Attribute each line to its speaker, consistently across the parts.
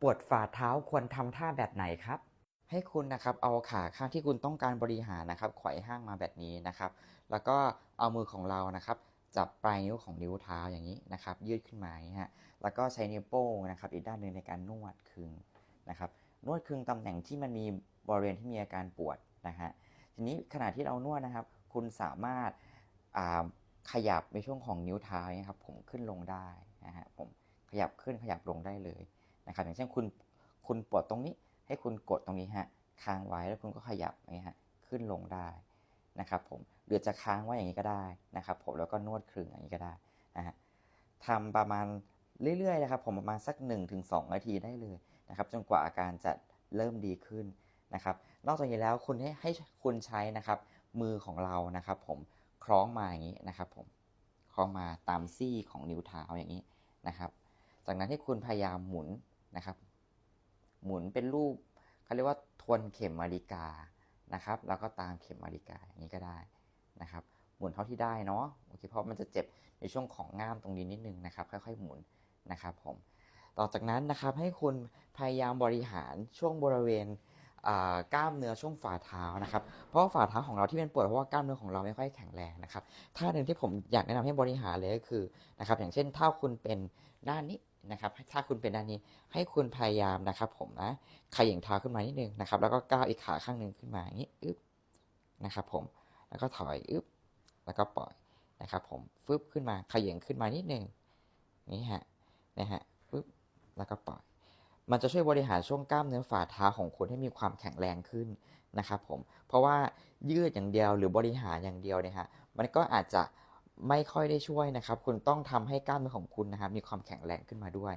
Speaker 1: ปวดฝ่าเท้าควรทำท่าแบบไหนครับ ให้คุณนะครับเอาขาข้างที่คุณต้องการบริหารนะครับไขว่ห้างมาแบบนี้นะครับ แล้วก็เอามือของเรานะครับจับปลายนิ้วของนิ้วเท้าอย่างนี้นะครับ ยืดขึ้นมาอย่างนี้ฮะแล้วก็ใช้นิ้วโป้งนะครับ อีกด้านหนึ่งในการนวดคึงนะครับ นวดคึงตำแหน่งที่มันมีบริเวณที่มีอาการปวดนะฮะทีนี้ขณะที่เรานวดนะครับ คุณสามารถาขยับในช่วงของนิ้วเท้านี่ยครับ ผมขึ้นลงได้นะฮะผมขยับขึ้นขยับลงได้เลย นะครับอย่างเช่นคุณคุณปวดตรงนี้ให้คุณกดตรงนี้ฮะค้างไว้แล้วคุณก็ขยับอย่างนี้ฮะขึ้นลงได้นะครับผมหรือจะค้างไว้อย่างนี้ก็ได้นะครับผมแล้วก็นวดคลึงอย่างนี้ก็ได้นะฮะทำประมาณเรื่อยๆนะครับผมประมาณสัก 1-2 นาทีได้เลยนะครับจนกว่าอาการจะเริ่มดีขึ้นนะครับ นอกจากนี้แล้วคุณให้ให้คุณใช้นะครับมือของเรานะครับผมคล้องมาอย่างนี้นะครับผมคล้องมาตามซี่ของนิ้วเท้าอย่างนี้นะครับ จากนั้นให้คุณพยายามหมุน นะครับ หมุนเป็นรูปเขาเรียกว่าทวนเข็มนาฬิกานะครับ แล้วก็ตามเข็มนาฬิกาอย่างนี้ก็ได้นะครับ หมุนเท่าที่ได้เนาะโอเคเพราะมันจะเจ็บในช่วงของง่ามตรงนี้นิดนึงนะครับ ค่อยๆหมุนนะครับผมต่อจากนั้นนะครับให้คุณพยายามบริหารช่วงบริเวณกล้ามเนื้อช่วงฝ่าเท้านะครับ เพราะฝ่าเท้าของเราที่เป็นปวดเพราะว่ากล้ามเนื้อของเราไม่ค่อยแข็งแรงนะครับท่าหนึ่งที่ผมอยากแนะนำให้บริหารเลยก็คือนะครับอย่างเช่นถ้าคุณเป็นด้านี้ นะครับถ้าคุณเป็นด้านนี้ให้คุณพยายามนะครับ ผมนะขย่งเท้าขึ้นมานิดนึงนะครับ แล้วก็ก้าวอีกขาข้างหนึ่งขึ้นมาอย่างนี้อึ๊บนะครับ ผมแล้วก็ถอยอึ๊บแล้วก็ปล่อยนะครับ ผมฟึบขึ้นมาขย่งขึ้นมานิดนึงนี่ฮะนะฮะฟึบแล้วก็ปล่อย มันจะช่วยบริหารช่วงกล้ามเนื้อฝ่าเท้าของคุณให้มีความแข็งแรงขึ้นนะครับ ผมเพราะว่ายืดอย่างเดียวหรือบริหารอย่างเดียวเนี่ยฮะมันก็อาจจะ ไม่ค่อยได้ช่วยนะครับ คุณต้องทำให้กล้ามเนื้อของคุณนะครับ มีความแข็งแรงขึ้นมาด้วย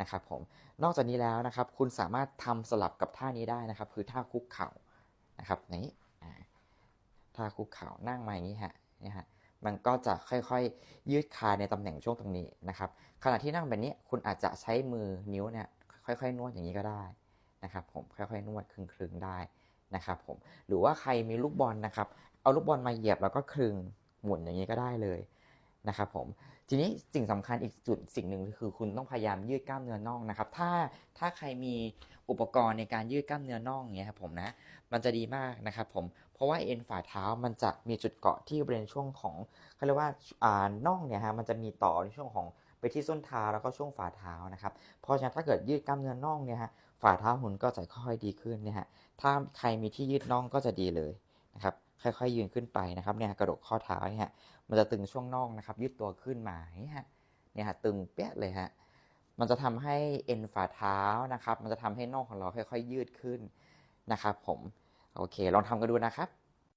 Speaker 1: นะครับผมนอกจากนี้แล้วนะครับ คุณสามารถทำสลับกับท่านี้ได้นะครับ คือท่าคุกเข่านะครับนี้ท่าคุกเข่านั่งมาอย่างนี้ฮะนี่ฮะมันก็จะค่อยๆ ยืดคาในตำแหน่งช่วงตรงนี้นะครับ ขณะที่นั่งแบบนี้คุณอาจจะใช้มือนิ้วเนี่ยค่อยๆ นวดอย่างนี้ก็ได้นะครับผมค่อยๆ นวดคลึงๆได้นะครับผมหรือว่าใครมีลูกบอลนะครับ เอาลูกบอลมาเหยียบแล้วก็คลึง หมุนอย่างนี้ก็ได้เลยนะครับผมทีนี้สิ่งสำคัญอีกจุดสิ่งหนึ่งคือคุณต้องพยายามยืดกล้ามเนื้อน่องนะครับ ถ้าถ้าใครมีอุปกรณ์ในการยืดกล้ามเนื้อน่องเนี่ยครับผมนะมันจะดีมากนะครับผมเพราะว่าเอ็นฝ่าเท้ามันจะมีจุดเกาะที่บริเวณช่วงของเขาเรียกว่าอ่าน่องเนี่ยฮะมันจะมีต่อในช่วงของไปที่ส้นเท้าแล้วก็ช่วงฝ่าเท้านะครับเพราะฉะนั้นถ้าเกิดยืดกล้ามเนื้อน่องเนี่ยฮะฝ่าเท้าหุ่นก็จะค่อยๆดีขึ้นเนี่ยฮะถ้าใครมีที่ยืดน่องก็จะดีเลยนะครับ ค่อยๆยืนขึ้นไปนะครับเนี่ยกระดกข้อเท้าเนี่ยฮะมันจะตึงช่วงน่องนะครับ ยืดตัวขึ้นมาเนี่ยฮะเนี่ยฮะตึงเปี้ยเลยฮะมันจะทำให้เอ็นฝ่าเท้านะครับ มันจะทำให้น่องของเราค่อยๆยืดขึ้นนะครับ ผมโอเค ลองทำกันดูนะครับ